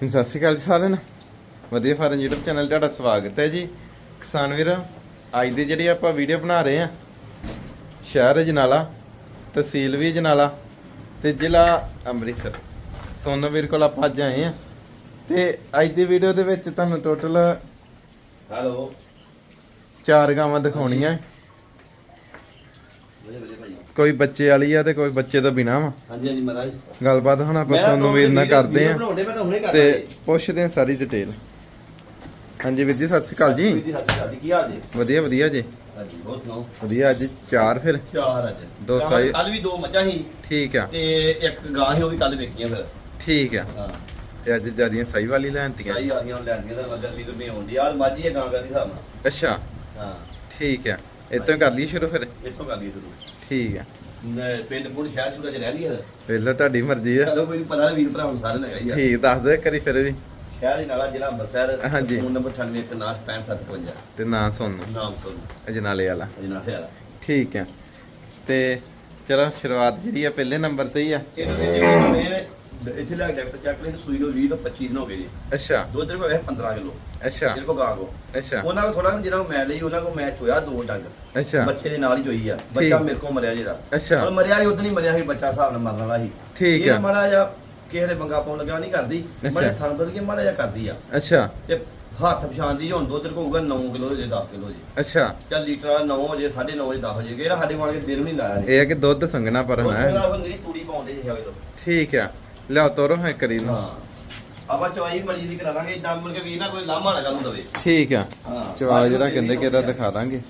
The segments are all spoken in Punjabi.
ਸਤਿ ਸ਼੍ਰੀ ਅਕਾਲ ਜੀ ਸਾਰਿਆਂ ਨੂੰ। ਵਧੀਆ ਫਾਰਮ YouTube ਚੈਨਲ ਤੁਹਾਡਾ ਸਵਾਗਤ ਹੈ ਜੀ। ਕਿਸਾਨ ਵੀਰ ਅੱਜ ਦੀ ਜਿਹੜੀ ਆਪਾਂ ਵੀਡੀਓ ਬਣਾ ਰਹੇ ਆ ਸ਼ਹਿਰ ਜਨਾਲਾ ਤਹਿਸੀਲ ਵੀ ਜਨਾਲਾ ਤੇ ਜ਼ਿਲ੍ਹਾ ਅੰਮ੍ਰਿਤਸਰ। ਸੋਨੂ ਵੀਰ ਕੋਲ ਆਪਾਂ ਅੱਜ ਆਏ ਆ ਤੇ ਅੱਜ ਦੀ ਵੀਡੀਓ ਦੇ ਵਿੱਚ ਤੁਹਾਨੂੰ ਟੋਟਲ ਹੈਲੋ ਚਾਰ ਗਾਵਾਂ ਦਿਖਾਉਣੀਆਂ। ਕੋਈ ਬੱਚੇ ਵਾਲੀ ਆ ਤੇ ਕੋਈ ਬੱਚੇ ਤੋਂ ਬਿਨਾ ਵਾ। ਹਾਂਜੀ ਹਾਂਜੀ ਮਹਾਰਾਜ। ਗੱਲਬਾਤ ਹੁਣ ਆਪਾਂ ਸੋਨੂ ਵੀਰ ਨਾਲ ਕਰਦੇ ਆ ਤਾਂ ਪੁੱਛਦੇ ਆ ਸਾਰੀ ਡਿਟੇਲ ਹਾਂਜੀ ਵੀਰ ਜੀ ਸਤਿ ਸ਼੍ਰੀ ਅਕਾਲ ਜੀ। ਜੀ ਸਤਿ ਸ਼੍ਰੀ ਅਕਾਲ ਜੀ ਕੀ ਹਾਲ ਜੀ? ਵਧੀਆ ਵਧੀਆ ਜੀ। ਹਾਂਜੀ ਹੋਰ ਸੁਣਾਓ? ਵਧੀਆ ਅੱਜ ਚਾਰ ਫਿਰ। ਚਾਰ ਅੱਜ। ਦੋ ਸਾਈ- ਕੱਲ ਵੀ ਦੋ ਮੱਝਾਂ ਸੀ। ਠੀਕ ਆ। ਤੇ ਇੱਕ ਗਾਂ ਸੀ ਉਹ ਵੀ ਕੱਲ ਵੇਖੀਆਂ ਫਿਰ। ਠੀਕ ਆ। ਹਾਂ। ਤੇ ਅੱਜ ਜਿਆਦੀਆਂ ਸਹੀ ਵਾਲੀ ਲੈਣਤੀਆਂ ਸਾਈ ਆ ਗਈਆਂ ਲੈਣੀਆਂ ਤਾਂ ਮੱਝਾਂ ਵੀ ਨਹੀਂ ਆਉਂਦੀ ਯਾਰ ਮਾਝੀ ਹੈ ਗਾਂ ਗਾਂ ਦੀ ਹਿਸਾਬ ਨਾਲ। ਅੱਛਾ। ਹਾਂ। ਠੀਕ ਆ। ਇਤੋਂ ਕਰ ਲਈ ਸ਼ੁਰੂ ਫਿਰ? ਇੱਥੋਂ ਕਰ ਲਈ ਸ਼ੁਰੂ। ਠੀਕ ਆ। ਪਿੰਡ ਪੁੰਡ ਸ਼ਹਿਰ ਸ਼ੁਰੂ ਚ ਰਹਿ ਲਈ ਹੈ ਵੇਲੇ ਤੁਹਾਡੀ ਮਰਜ਼ੀ ਆ। ਚਲੋ ਕੋਈ ਪਤਾ ਵੀਰ ਭਰਾ ਹੁਣ ਸਾਰੇ ਗਈ ਆ। ਠੀਕ ਦੱਸ ਦੇ ਕਰੀ ਫਿਰ ਵੀ। ਸ਼ਹਿਰ ਹੀ ਨਾਲਾ ਜ਼ਿਲ੍ਹਾ ਅੰਮ੍ਰਿਤਸਰ ਹਾਂਜੀ। ਫੋਨ ਨੰਬਰ 9816565755 ਤੇ ਨਾਂ ਸੋਨੂੰ ਨਾਮ ਅਜਨਾਲੇ ਵਾਲਾ। ਖਿਆਲ ਠੀਕ ਆ। ਤੇ ਚਲੋ ਸ਼ੁਰੂਆਤ ਜਿਹੜੀ ਆ ਪਹਿਲੇ ਨੰਬਰ ਤੇ ਹੀ ਆ। ਜਿਹੜੇ ਮੇਰੇ ਇੱਥੇ ਲੱਗ ਡਾਕਟਰ ਚੱਕ ਲੈਣ ਸੂਈ ਨੂੰ 20 ਤੋਂ 25 ਦਿਨ ਹੋ ਗਏ ਜੀ। ਅੱਛਾ। ਦੁੱਧ ਕੋ ਹੈ 15 ਕਿਲੋ। ਅੱਛਾ। ਜਿਹਦੇ ਕੋ ਗਾਂ ਕੋ ਅੱਛਾ। ਉਹਨਾਂ ਕੋ ਥੋੜਾ ਜਿਹੜਾ ਮੈਂ ਲਈ ਉਹਨਾਂ ਕੋ ਮੈਚ ਹੋਇਆ ਦੋ ਡੰਗ। ਅੱਛਾ। ਬੱਚੇ ਦੇ ਨਾਲ ਹੀ ਹੋਈ ਆ। ਬੱਚਾ ਮੇਰੇ ਕੋ ਮਰਿਆ ਜਿਹਦਾ। ਅੱਛਾ। ਪਰ ਮਰਿਆ ਹੀ ਉਦੋਂ ਨਹੀਂ ਮਰਿਆ ਸੀ ਬੱਚਾ ਹਿਸਾਬ ਨਾਲ ਮਰਨ ਵਾਲਾ ਸੀ। ਠੀਕ ਇਹ ਆ। ਮਾੜਾ ਜਿਹਾ ਕਿਸੇ ਦੇ ਮੰਗਾ ਪਾਉਣ ਲੱਗਾ ਨਹੀਂ ਕਰਦੀ। ਅੱਛਾ। ਬੜੇ ਥਾਂ ਬਦਲ ਕੇ ਮਾੜਾ ਜਿਹਾ ਕਰਦੀ ਆ। ਅੱਛਾ। ਤੇ ਹੱਥ ਪਛਾਣਦੀ ਹੁਣ ਦੁੱਧ ਕੋ ਹੋਊਗਾ 9 ਕਿਲੋ ਜੇ 10 ਕਿਲੋ ਜੀ। ਅੱਛਾ। ਚੱਲ ਲੀਟਰ 9 ਵਜੇ 9:30 ਵਜੇ 10 ਵਜੇ। ਕਿਹੜਾ ਸਾਡੇ ਵਾਲੇ ਦਿਨ ਨਹੀਂ ਲਾਇਆ ਇਹ ਕਿ ਦੁੱਧ ਸੰਗਣਾ ਪਰ ਹੈ। ਨਹੀਂ ਤੂੜੀ ਪਾਉਂਦੇ ਜੀ ਹਵੇ ਲੋ ਠੀਕ ਆ। ਲਿਆਓ ਤੋਰੋ ਹੈ ਕਰੀ ਨੂੰ ਆਪਾਂ ਚਵਾਈ ਮਰਜ਼ੀ ਦੀ ਕਰਾ ਦਾਂਗੇ ਇਦਾਂ ਮੁੜ ਕੇ ਵੀਰ ਨਾ ਕੋਈ ਲਾਮਾ ਨਾ ਗੱਲ ਨੂੰ ਦਵੇ ਠੀਕ ਆ। ਹਾਂ। ਚਵਾ ਜਿਹੜਾ ਕਹਿੰਦੇ ਕਿ ਇਹਦਾ ਦਿਖਾ ਦਾਂਗੇ।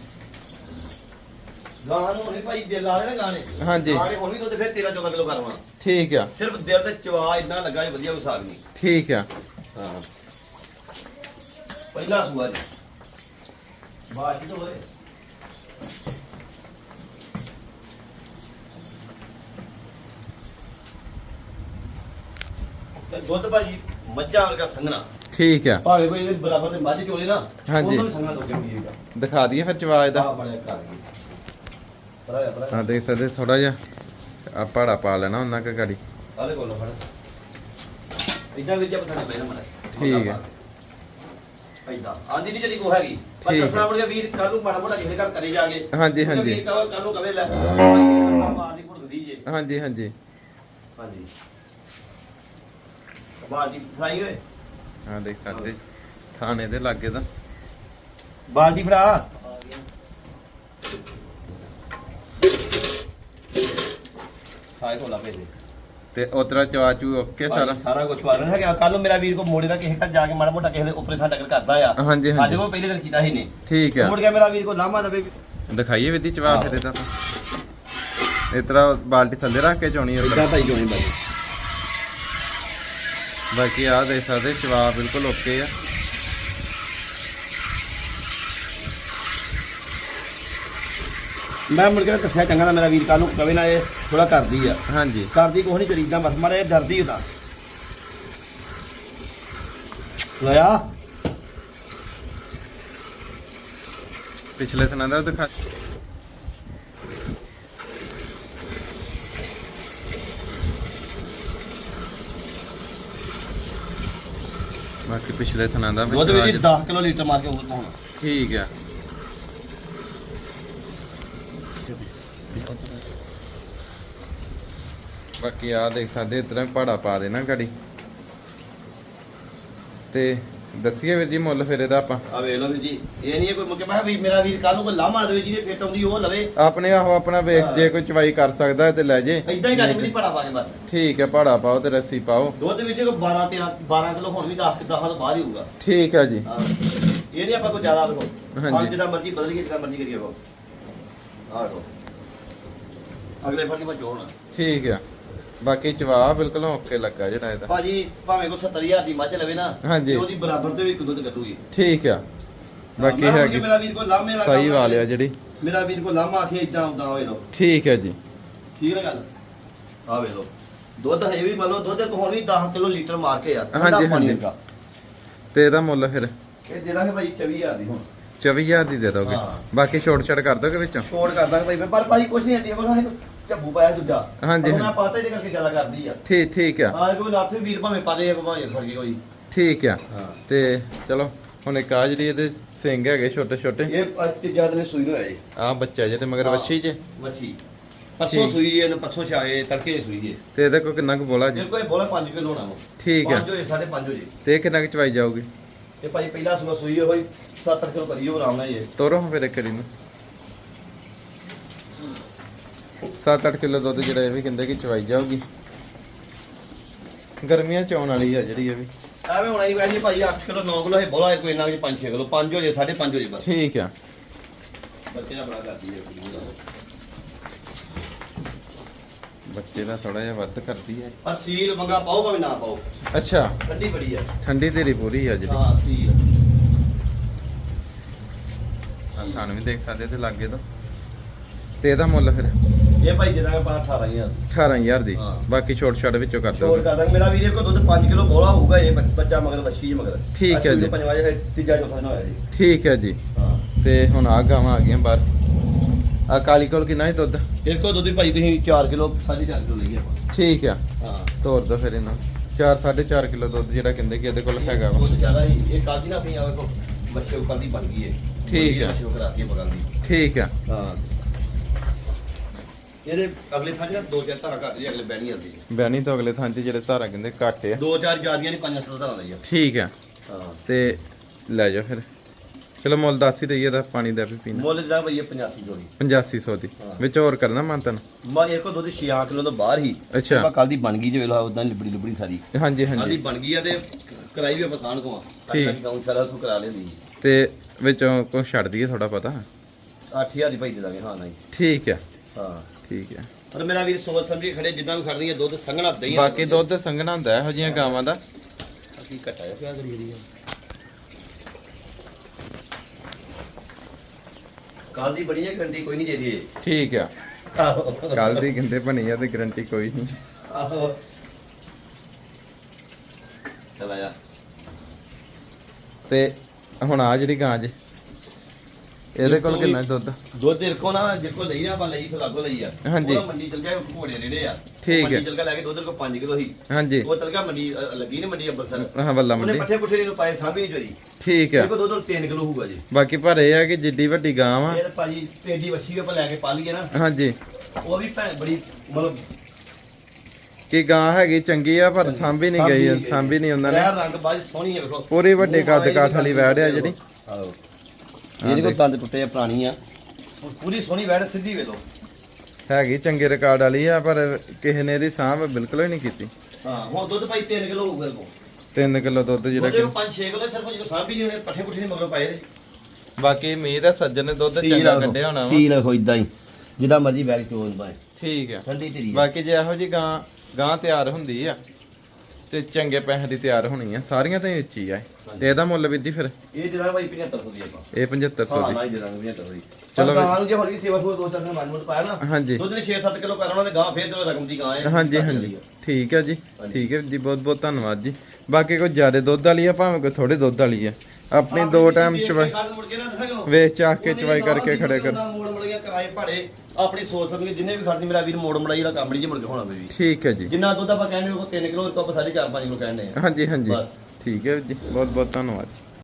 ਗਾਂ ਨੂੰ ਹੁਣੇ ਭਾਈ ਦਿਲ ਲਾ ਲੈਣਾ ਗਾਣੇ। ਹਾਂਜੀ। ਗਾਣੇ ਹੁਣ ਵੀ ਦੁੱਧ ਫਿਰ 13 14 ਕਿਲੋ ਕਰਵਾ ਠੀਕ ਆ। ਸਿਰਫ ਦਿਲ ਤੇ ਚਵਾ ਇੰਨਾ ਲੱਗਾ ਜੀ ਵਧੀਆ ਕੋਈ ਸਾਗ ਨਹੀਂ। ਠੀਕ ਆ। ਹਾਂ। ਪਹਿਲਾ ਸੂਆ ਜੀ। ਬਾਅਦ ਹੋਏ। ਤੇ ਦੁੱਧ ਭਾਜੀ ਮੱਝਾਂ ਵਰਗਾ ਸੰਘਣਾ। ਠੀਕ ਆ। ਭਾਵੇਂ ਕੋਈ ਇਹਦੇ ਬਰਾਬਰ ਦੇ ਮੱਝ ਚੋਲੇ ਨਾ ਹਾਂਜੀ। ਉਹਨਾਂ ਵੀ ਸੰਘਣਾ ਦੁੱਧ ਪੀਏਗਾ ਦਿਖਾ ਦਈਏ ਫਿਰ ਚਵਾ ਇਹਦਾ। ਆ ਬੜਿਆ ਕਰ ਗਈ ਪਰਾਇਆ ਪਰਾਇਆ ਹਾਂ। ਦੇਖ ਸਕਦੇ ਥੋੜਾ ਜਿਹਾ ਆ ਪਾੜਾ ਪਾ ਲੈਣਾ ਉਹਨਾਂ ਕਾ ਗਾੜੀ। ਆਲੇ ਕੋਲੋਂ ਫੜ। ਇਦਾਂ ਵੀ ਜਬ ਥਾਣੇ ਪੈਣਾ ਮੜਾ ਠੀਕ ਹੈ। ਇਦਾਂ। ਆਂਦੀ ਨਹੀਂ ਜਿਹੜੀ ਕੋ ਹੈਗੀ। ਪਰ ਠੀਕ ਹੈ। ਦੱਸਣਾ ਮੁੜ ਕੇ ਵੀਰ ਕੱਲ ਨੂੰ ਮਾੜਾ ਮੋਟਾ ਕਿਸੇ ਦੇ ਘਰ ਕਰੇ ਜਾ ਕੇ। ਹਾਂਜੀ, ਮੁੜ ਹਾਂਜੀ। ਵੀਰ ਕੱਲ ਨੂੰ ਕਵੇ ਲੈ। ਮਾਂ ਦੀ ਭੁੜਕਦੀ ਜੇ। ਹਾਂਜੀ ਹਾਂਜੀ। ਹਾਂਜੀ। ਬਾਲਟੀ ਫਰਾਈ ਹੋਏ ਹਾਂ ਦੇਖ ਸਕਦੇ ਥਾਣੇ ਦੇ ਲਾਗੇ ਦਾ ਬਾਲਟੀ ਫੜਾ। ਖਾਏ ਕੋਲਾ ਭੇਜੇ ਤੇ ਉਤਰਾ ਚਵਾ ਚੂ ਓਕੇ ਸਾਰਾ? ਸਾਰਾ ਕੁਝ ਪਾ ਰਿਹਾ ਹੈਗਾ। ਕੱਲ ਨੂੰ ਮੇਰਾ ਵੀਰ ਕੋ ਮੋੜੇ ਦਾ ਕਿਸੇ ਘਰ ਜਾ ਕੇ ਮਾੜਾ ਮੋਟਾ ਕਿਸੇ ਦੇ ਉੱਪਰੇ ਸਾਡਾ ਕਰਦਾ ਆ। ਹਾਂਜੀ, ਹਾਂਜੀ। ਸਾਡੇ ਕੋਲ ਪਹਿਲੇ ਦਿਨ ਕੀਤਾ ਸੀ ਨੇ ਠੀਕ ਆ। ਮੁੜ ਕੇ ਮੇਰਾ ਵੀਰ ਕੋ ਲਾਮਾ ਦਵੇ। ਦਿਖਾਈਏ ਵਿਧੀ ਚਵਾ ਫਿਰ ਇਹਦਾ ਇਸ ਤਰ੍ਹਾਂ ਬਾਲਟੀ ਥੱਲੇ ਰੱਖ ਕੇ ਚੋਣੀ ਉੱਧਰ ਭਾਈ ਜੋਣੀ ਬਾਈ। ਬਾਕੀ ਆ ਦੇਖ ਸਕਦੇ ਚਵਾ ਬਿਲਕੁਲ ਓਕੇ ਆ। ਮੈਂ ਮੁੜ ਕੇ ਦੱਸਿਆ ਚੰਗਾ ਨਾ ਮੇਰਾ ਵੀਰ ਕੱਲ ਨੂੰ ਕਵੇ ਨਾ ਇਹ ਥੋੜਾ ਕਰਦੀ ਆ। ਹਾਂਜੀ। ਕਰਦੀ ਕੁਛ ਨਹੀਂ ਕਰੀਦਾ ਬਸ ਮਾੜਾ ਜਿਹਾ ਡਰਦੀ ਹੁੰਦਾ ਲਿਆ ਪਿਛਲੇ ਥਣਾ ਦਾ ਦਿਖਾ ਬਾਕੀ ਪਿਛਲੇ ਥਣਾ ਦਾ ਵੀ ਦੁੱਧ ਵਿੱਚ ਜੀ- 10 ਕਿਲੋ ਲੀਟਰ ਮਾਰ ਕੇ ਉਹ ਪਾਉਣਾ। ਠੀਕ ਆ। ਬਾਕੀ ਆ ਦੇਖ ਸਕਦੇ ਇਤਨਾ ਪਹਾੜਾ ਪਾ ਦੇਣਾ ਗਾੜੀ। ਤੇ ਦੱਸੀਏ ਵੀਰ ਜੀ ਮੁੱਲ ਫਿਰ ਇਹਦਾ ਆਪਾਂ। ਆ ਵੇਖ ਲਓ ਵੀਰ ਜੀ ਇਹ ਨਹੀਂ ਹੈ ਕੋਈ ਮੁੱਕੇ ਮੈਂ ਵੀ ਮੇਰਾ ਵੀਰ ਕੱਲ ਨੂੰ ਕੋਈ ਲਾਮਾ ਦੇਵੇ ਜਿਹਦੇ ਫਿੱਟ ਆਉਂਦੀ ਉਹ ਲਵੇ। ਆਪਣੇ ਆਹੋ ਆਪਣਾ ਵੇਖ ਜੇ ਕੋਈ ਚਵਾਈ ਕਰ ਸਕਦਾ ਹੈ ਤੇ ਲੈ ਜੇ। ਇਦਾਂ ਹੀ ਕਰ ਵੀ ਪੜਾ ਪਾ ਕੇ ਬਸ। ਠੀਕ ਹੈ ਪਹਾੜਾ ਪਾਓ ਤੇ ਰੱਸੀ ਪਾਓ। ਦੁੱਧ ਵਿੱਚ ਕੋਈ 12 13 12 ਕਿਲੋ ਹੁਣ ਵੀ 10 10 ਤੋਂ ਬਾਹਰ ਹੀ ਹੋਊਗਾ। ਠੀਕ ਹੈ ਜੀ। ਹਾਂ। ਇਹ ਨਹੀਂ ਆਪਾਂ ਕੋਈ ਜ਼ਿਆਦਾ ਵੇਖੋ। ਹਾਂਜੀ। ਜਿੱਦਾਂ ਮਰਜ਼ੀ ਬਦਲ ਕੇ ਜਿੱਦਾਂ ਮਰਜ਼ੀ ਕਰੀਏ ਕੋ ਆਹ ਵੇਖੋ ਅਗਲੇ ਫੜ ਮੈਂ ਜੋੜਨਾ ਠੀਕ ਹੈ। ਬਾਕੀ ਚਵਾ ਬਿਲਕੁਲ ਓਕੇ ਲੱਗਾ ਜਿਹੜਾ ਇਹਦਾ। ਭਾਜੀ ਭਾਵੇਂ ਕੋ 70000 ਦੀ ਮੱਝ ਲਵੇ ਨਾ ਹਾਂਜੀ। ਤੇ ਉਹਦੀ ਬਰਾਬਰ ਤੇ ਵੀ ਇੱਕ ਦੁੱਧ ਕੱਢੂਗੀ। ਠੀਕ ਆ। ਬਾਕੀ ਮੈਂ ਹੁਣ ਹੈਗੀ। ਕਿ ਮੇਰਾ ਵੀਰ ਕੋ ਲਾਮੇ ਵਾਲਾ ਸਹੀ ਕੰਮ ਵਾਲਿਆ ਜਿਹੜੀ। ਮੇਰਾ ਵੀਰ ਕੋ ਲਾਮਾ ਆਖੇ ਇਦਾਂ ਉਦਾਂ ਹੋਏ ਲੋ ਠੀਕ ਹੈ ਜੀ। ਠੀਕ ਹੈ ਗੱਲ? ਆ ਵੇ ਲੋ ਦੁੱਧ ਹੈ ਵੀ ਮੰਨ ਲਓ ਦੁੱਧ ਕੋ ਹੁਣ ਵੀ 10 ਕਿਲੋ ਲੀਟਰ ਮਾਰ ਕੇ ਆ ਹਾਂਜੀ, ਪਾਣੀ ਹਾਂਜੀ। ਦਾ। ਤੇ ਇਹਦਾ ਮੁੱਲ ਫਿਰ? ਇਹ ਦੇ ਦਾਂਗੇ ਭਾਈ 24000 ਦੀ ਹੁਣ। 24000 ਦੀ ਦੇ ਦੋਗੇ। ਹਾਂ। ਬਾਕੀ ਛੋਟ ਛੜ ਕਰ ਦੋਗੇ ਵਿੱਚੋਂ? ਛੋੜ ਕਰ ਦਾਂਗੇ ਭਾਈ ਮੈਂ ਪਰ ਭਾਈ ਕੁਛ ਨਹੀਂ ਆਂਦੀ ਇਹਨੂੰ ਝੱਬੂ ਪਾਇਆ ਦੂਜਾ ਹਾਂਜੀ, ਉਹ ਮੈਂ ਹਾਂਜੀ। ਪਾਤਾ ਇਹਦੇ ਕਰਕੇ ਜ਼ਿਆਦਾ ਕਰਦੀ ਆ। ਠੀਕ ਠੀਕ ਆ। ਆ ਕੋਈ ਲੱਥ ਵੀ ਵੀਰ ਭਾਵੇਂ ਪਾ ਦੇ ਭਾਵੇਂ ਫਰਕੀ ਕੋਈ। ਠੀਕ ਆ। ਹਾਂ। ਤੇ ਚਲੋ ਹੁਣ ਇੱਕ ਆ ਜਿਹੜੀ ਇਹਦੇ ਸਿੰਘ ਹੈਗੇ ਛੋਟੇ ਛੋਟੇ। ਇਹ ਅੱਜ ਤੀਜਾ ਦਿਨ ਸੂਈ ਨੂੰ ਹੋਇਆ ਜੀ। ਆ ਬੱਚਾ ਜੇ ਤੇ ਮਗਰ ਹਾਂ। ਵੱਛੀ ਜੇ। ਮੱਛੀ ਪਰਸੋਂ ਠੀਕ। ਸੂਈ ਜੀ ਇਹਨੂੰ ਪਰਸੋਂ ਛਾਏ ਤੜਕੇ ਜਿਹੇ ਸੂਈ ਜੀ। ਤੇ ਇਹਦੇ ਕੋ ਕਿੰਨਾ ਕੁ ਬੋਲਾ ਜੀ? ਕੋਈ ਬੋਲਾ 5 ਕਿਲੋ ਹੋਣਾ ਵਾ। ਠੀਕ ਆ। 5 ਹੋਏ 5.5 ਹੋਏ। ਤੇ ਇਹ ਕਿੰਨਾ ਕੁ ਚਵਾਈ ਜਾਊਗੀ? ਇਹ ਭਾਈ ਪਹਿਲਾ ਸੂਆ ਸੂਈ ਹੋਈ 7 ਕਿਲੋ ਕਰੀ ਉਹ ਆਰਾਮ ਨਾਲ ਇਹ ਤੋਰੋ ਹਾਂ ਫਿਰ ਇੱਕ ਕਰੀ ਨੂੰ 7-8 ਕਿਲੋ ਦੁੱਧ ਜਿਹੜਾ ਇਹ ਵੀ ਕਹਿੰਦੇ ਕਿ ਚਵਾਈ ਜਾਊਗੀ। ਗਰਮੀਆਂ ਚ ਆਉਣ ਵਾਲੀ ਆ ਜਿਹੜੀ ਇਹ ਵੀ। ਐਵੇਂ ਹੋਣਾ ਹੀ ਵੈਸੇ ਭਾਈ 8 ਕਿਲੋ 9 ਕਿਲੋ ਇਹ ਬੋਲਾ ਕੋਈ ਇੰਨਾ ਕਿ 5 6 ਕਿਲੋ 5 ਹੋ ਜੇ 5.5 ਹੋ ਜੇ ਬਸ। ਠੀਕ ਆ। ਬੱਚੇ ਦਾ ਬੜਾ ਕਰਦੀ ਹੈ ਕੁੜੀ ਦਾ। ਬੱਚੇ ਦਾ ਥੋੜਾ ਜਿਹਾ ਵੱਧ ਕਰਦੀ ਹੈ। ਪਰ ਸੀਲ ਮੰਗਾ ਪਾਓ ਭਾਵੇਂ ਨਾ ਪਾਓ। ਅੱਛਾ। ਠੰਡੀ ਬੜੀ ਆ। ਠੰਡੀ ਤੇਰੀ ਪੂਰੀ ਆ ਜਿਹੜੀ ਹਾਂ ਸੀਲ। ਖਾਣ ਵੀ ਦੇਖ ਸਕਦੇ ਤੇ ਲੱਗੇ ਤੋਂ। ਤੇ ਇਹਦਾ ਮੁੱਲ ਫਿਰ? ਇਹ ਭਾਈ ਜਿਹਦਾ ਕਿ 18000 18000 ਦੀ। ਹਾਂ। ਬਾਕੀ ਛੋਟ ਛਾਟ ਵਿੱਚੋਂ ਕਰ ਛੋੜ ਦੋਗੇ ਕਰ ਦਾਂਗੇ। ਮੇਰਾ ਵੀਰੇ ਕੋ ਦੁੱਧ 5 ਕਿਲੋ ਬੋਲਾ ਹੋਊਗਾ ਇਹ ਬੱਚ- ਬੱਚਾ ਮਗਰ ਬੱਚੀ ਜੀ ਮਗਰ। ਠੀਕ ਹੈ ਜੀ। ਨੂੰ ਪੰਜਵਾਂ ਜਿਹਾ ਤੀਜਾ ਚੌਥਾ ਦਿਨ ਹੋਇਆ ਜੀ। ਠੀਕ ਹੈ ਜੀ। ਹਾਂ। ਤੇ ਹੁਣ ਆ ਗਾਵਾਂ ਆ ਗਈਆਂ ਬਾਹਰ। ਆ ਕਾਲੀ ਕੋਲ ਕਿੰਨਾ ਹੀ ਦੁੱਧ? ਇਹ ਕੋ ਦੁੱਧ ਭਾਈ ਤੁਸੀਂ 4 ਕਿਲੋ 4.5 ਕਿਲੋ ਲਈਏ ਆਪਾਂ। ਠੀਕ ਆ। ਹਾਂ। ਤੋਰ ਦੋ ਫਿਰ ਇਹਨਾਂ 4 4.5 ਕਿਲੋ ਦੁੱਧ ਜਿਹੜਾ ਕਹਿੰਦੇ ਕਿ ਇਹਦੇ ਕੋਲ ਹੈਗਾ ਵਾ। ਦੁੱਧ ਜ਼ਿਆਦਾ ਹੀ ਇਹ ਕੱਲ ਦੀ ਨਾ ਆਪਣੀ ਆਵੇ ਕੋ ਬੱਚੇ ਉਪਰ ਦੀ ਬਣ ਗਈ ਹੈ ਠੀਕ ਹੈ। ਬੱਚੇ ਉਪਰ ਆਤੀ ਹੈ ਬਗਲ ਦੀ। ਠੀਕ ਆ। ਹਾਂ। ਇਹਦੇ ਅਗਲੇ ਥਾਂ 'ਚ ਨਾ ਦੋ ਚਾਰ ਧਾਰਾ ਘੱਟ ਜੀ ਅਗਲੇ ਬਹਿਣੀ ਆਉਂਦੀ ਹੈ ਬੈਣੀ ਤੋਂ ਅਗਲੇ ਥਾਂ 'ਚ ਜਿਹੜੇ ਧਾਰਾ ਕਹਿੰਦੇ ਘੱਟ ਆ। ਦੋ ਚਾਰ ਜਿਆਦੀਆਂ ਨਹੀਂ ਪੰਜਾਂ ਸੱਤ ਧਾਰਾ ਲਈ ਆ ਠੀਕ ਆ। ਹਾਂ। ਤੇ ਲੈ ਜਾਓ ਫਿਰ। ਚਲੋ ਮੁੱਲ ਦੱਸ ਹੀ ਦਈਏ ਦਾ ਪਾਣੀ ਦਾ ਵੀ ਪੀਣਾ। ਮੁੱਲ ਦਾ ਭਈ 85 ਜੋੜੀ 8500 ਦੀ। ਵਿੱਚ ਹੋਰ ਕਰਨਾ ਮੰਤਨ ਮੈਂ ਇਹ ਕੋ ਦੁੱਧ 6 ਕਿਲੋ ਤੋਂ ਬਾਹਰ ਹੀ। ਅੱਛਾ। ਕੱਲ ਦੀ ਬਣ ਗਈ ਜੇ ਵੇਲਾ ਉਦਾਂ ਲਿਬੜੀ ਲਿਬੜੀ ਸਾਰੀ। ਹਾਂਜੀ ਕੱਲ ਦੀ ਹਾਂਜੀ ਬਣ ਗਈ ਆ ਤੇ ਕਰਾਈ ਵੀ ਪਛਾਣ ਕੋ ਠੀਕ। ਗਾਉਂ ਚਲਾ ਤੂੰ ਕਰਾ ਲੈਂਦੀ। ਤੇ ਵਿੱਚੋਂ ਕੁਛ ਛੱਡ ਦਈਏ ਥੋੜਾ ਪਤਾ 8000 ਦੀ ਭਾਈ ਦੇ ਦਾਂਗੇ ਹਾਂ ਨਹੀਂ। ਠੀਕ ਆ। ਹਾਂ। ਠੀਕ ਆ ਪਰ ਮੇਰਾ ਵੀਰ ਸੋਚ ਸਮਝੀ ਖੜੇ ਜਿੱਦਾਂ ਵੀ ਖੜਦੀ ਹੈ ਦੁੱਧ ਸੰਘਣਾ ਦਹੀਂ ਬਾਕੀ ਦੁੱਧ। ਸੰਘਣਾ ਹੁੰਦਾ ਇਹੋ ਜਿਹੀਆਂ ਗਾਵਾਂ ਦਾ। ਅਸੀਂ ਘਟਾਇਆ ਪਿਆ ਕਰੀ ਰਹੀ ਕੱਲ ਦੀ ਬਣੀ ਹੈ ਘੰਟੀ ਕੋਈ ਨਹੀਂ jeਦੀ ਠੀਕ ਆ। ਆਹੋ। ਕੱਲ ਦੀ ਕਹਿੰਦੇ ਬਣੀ ਆ ਤੇ ਗਰੰਟੀ ਕੋਈ ਨਹੀਂ। ਆਹੋ। ਚਲ ਆਇਆ ਤੇ ਹੁਣ ਆ ਜਿਹੜੀ ਗਾਂ ਜੇ। ਇਹਦੇ ਕੋਲ ਕਿੰਨਾ ਦੁੱਧ? ਦੁੱਧ ਦੇ ਕੋ ਨਾ ਜੇ ਕੋ ਲਈ ਆ ਆਪਾਂ ਲਈ ਤੋਂ ਲਾਗੋ ਲਈ ਆ। ਹਾਂਜੀ। ਉਹ ਮੰਡੀ ਚਲ ਗਿਆ ਘੋੜੇ ਰੇੜੇ ਆ। ਠੀਕ ਹੈ। ਮੰਡੀ ਚਲ ਗਿਆ ਲੈ ਕੇ ਦੁੱਧ ਕੋ 5 ਕਿਲੋ ਹੀ ਹਾਂਜੀ। ਉਹ ਚਲ ਗਿਆ ਮੰਡੀ ਲੱਗੀ ਨੇ ਮੰਡੀ ਅੰਬਰਸਰ। ਹਾਂ ਵੱਲਾ ਉਹਨੇ ਮੰਡੀ। ਪੱਠੇ ਪੁੱਠੇ ਨੂੰ ਪਾਏ ਸਾਂਭੀ ਨਹੀਂ ਚੋਰੀ। ਠੀਕ ਆ। ਦੇਖੋ ਦੁੱਧ 3 ਕਿਲੋ ਹੋਊਗਾ ਜੀ। ਬਾਕੀ ਪਰ ਇਹ ਆ ਕਿ ਜਿੱਡੀ ਵੱਡੀ ਗਾਂ ਵਾ। ਇਹ ਭਾਜੀ ਪੇਡੀ ਵੱਛੀ ਆਪਾਂ ਲੈ ਕੇ ਪਾ ਲਈਏ ਨਾ। ਹਾਂਜੀ। ਉਹ ਵੀ ਭੈਣ ਬੜੀ ਮਤਲਬ ਕਿ ਗਾਂ ਹੈਗੀ ਚੰਗੀ ਆ ਪਰ ਸਾਂਭੀ ਨਹੀਂ ਗਈ ਸਾਂਭੀ ਨਹੀਂ ਉਹਨਾਂ ਨੇ। ਰੰਗ ਬਾਜ ਸੋਹਣੀ ਹੈ ਵੇਖੋ। ਪੂਰੀ ਵੱਡੇ ਕੱਦ ਕਾਠ ਵਾਲੀ ਵੈੜ ਆ ਜਿਹੜੀ। ਆਹੋ। ਇਹਦੇ ਕੋਲ ਦੰਦ ਟੁੱਟੇ ਆ ਪੁਰਾਣੀ ਆ। ਹੁਣ ਪੂਰੀ ਸੋਹਣੀ ਵੈੜ ਸਿੱਧੀ ਵੇਲੋ ਹੈਗੀ ਚੰਗੇ ਰਿਕਾਰਡ ਵਾਲੀ ਆ ਪਰ ਕਿਸੇ ਨੇ ਇਹਦੀ ਸਾਂਭ ਬਿਲਕੁਲ ਹੀ ਨਹੀਂ ਕੀਤੀ। ਹਾਂ ਹੁਣ ਦੁੱਧ ਭਾਈ 3 ਕਿਲੋ ਹੋਊਗਾ ਇਹਦੇ ਕੋਲ। 3 ਕਿਲੋ ਦੁੱਧ ਜਿਹੜਾ ਕਿ ਕੋਲ 5-6 ਕਿਲੋ ਸਿਰਫ ਜਦੋਂ ਸਾਂਭੀ ਨਹੀਂ ਉਹਨੇ ਪੱਠੇ ਪੁੱਠੇ ਨਹੀਂ ਮਗਰੋਂ ਪਾਏ ਦੇ ਬਾਕੀ ਉਮੀਦ ਹੈ ਸੱਜਣ ਨੇ ਦੁੱਧ ਚੰਗਾ ਕੱਢਿਆ ਹੋਣਾ ਵਾ। ਸੀਲ ਵੇਖੋ ਇਦਾਂ ਹੀ। ਜਿੱਦਾਂ ਮਰਜ਼ੀ ਵੈਗ ਚੋਣ ਪਾਏ। ਠੀਕ ਆ। ਠੰਡੀ ਆ। ਬਾਕੀ ਜੇ ਇਹੋ ਜੀ ਗਾਂ ਗਾਂ ਤਿਆਰ ਹੁੰਦੀ ਆ ਤੇ ਚੰਗੇ ਪੈਸੇ ਦੀ ਤਿਆਰ ਹੋਣੀ ਆ। ਸਾਰੀਆਂ ਤਾਂ ਹੀ ਉੱਚੀ ਆ। ਇਹ। ਤੇ ਇਹਦਾ ਮੁੱਲ ਵੀ ਫਿਰ? ਇਹ ਜਿਹੜਾ ਭਾਈ 7500 ਦੀ ਆਪਾਂ। ਇਹ 7500 ਹਾਂ ਦੀ ਦਾਂਗੇ 7500 ਦੀ। ਚਲੋ ਗਾਂ ਨੂੰ ਜੇ ਵੀ ਸੇਵਾ ਸੂਆ ਦੋ ਚਾਰ ਦਿਨ ਮਨ ਪਾਇਆ ਨਾ ਹਾਂਜੀ। ਦੁੱਧ ਨੇ 6-7 ਕਿਲੋ ਕਰ ਉਹਨਾਂ ਦੇ ਗਾਂ ਫੇਰ ਚਲੋ ਰਕਮ ਦੀ ਗਾਂ ਹੈ ਹਾਂਜੀ ਹਾਂਜੀ। ਠੀਕ ਹੈ ਜੀ। ਠੀਕ ਹੈ ਜੀ ਬਹੁਤ ਬਹੁਤ ਧੰਨਵਾਦ ਜੀ। ਬਾਕੀ ਕੋਈ ਜ਼ਿਆਦਾ ਦੁੱਧ ਵਾਲੀ ਆ ਭਾਵੇਂ ਕੋਈ ਥੋੜੇ ਦੁੱਧ ਵਾਲੀ ਆ। ਆਪਣੀ ਦੋ ਟਾਈਮ ਚਵਾਈ ਵੇਚ ਚਾਹ ਕੇ ਚਵਾਈ ਕਰਕੇ ਖੜੇ ਕਰ। ਕਰਾਏ ਭਾੜੇ ਆਪਣੀ ਸੋਚ ਸਮਝ ਕੇ ਜਿੰਨੇ ਵੀ ਖੜਦੀ ਮੇਰਾ ਵੀਰ ਮੋੜ ਮੜਾਈ ਜਿਹੜਾ ਕੰਮ ਨਹੀਂ ਜੇ ਮੁੜ ਕੇ ਹੋਣਾ ਵੀ। ਠੀਕ ਹੈ ਜੀ। ਜਿੰਨਾ ਦੁੱਧ ਆਪਾਂ ਕਹਿੰਦੇ ਉਹ 3 ਕਿਲੋ ਇੱਕ ਆਪਾਂ ਸਾਢੇ 4-5 ਕਿਲੋ ਕਹਿੰਦੇ ਆ। ਹਾਂਜੀ ਹਾਂਜੀ। ਬਸ। ਠੀਕ ਹੈ ਜੀ। ਬਹੁਤ ਬਹੁਤ ਧੰਨਵਾਦ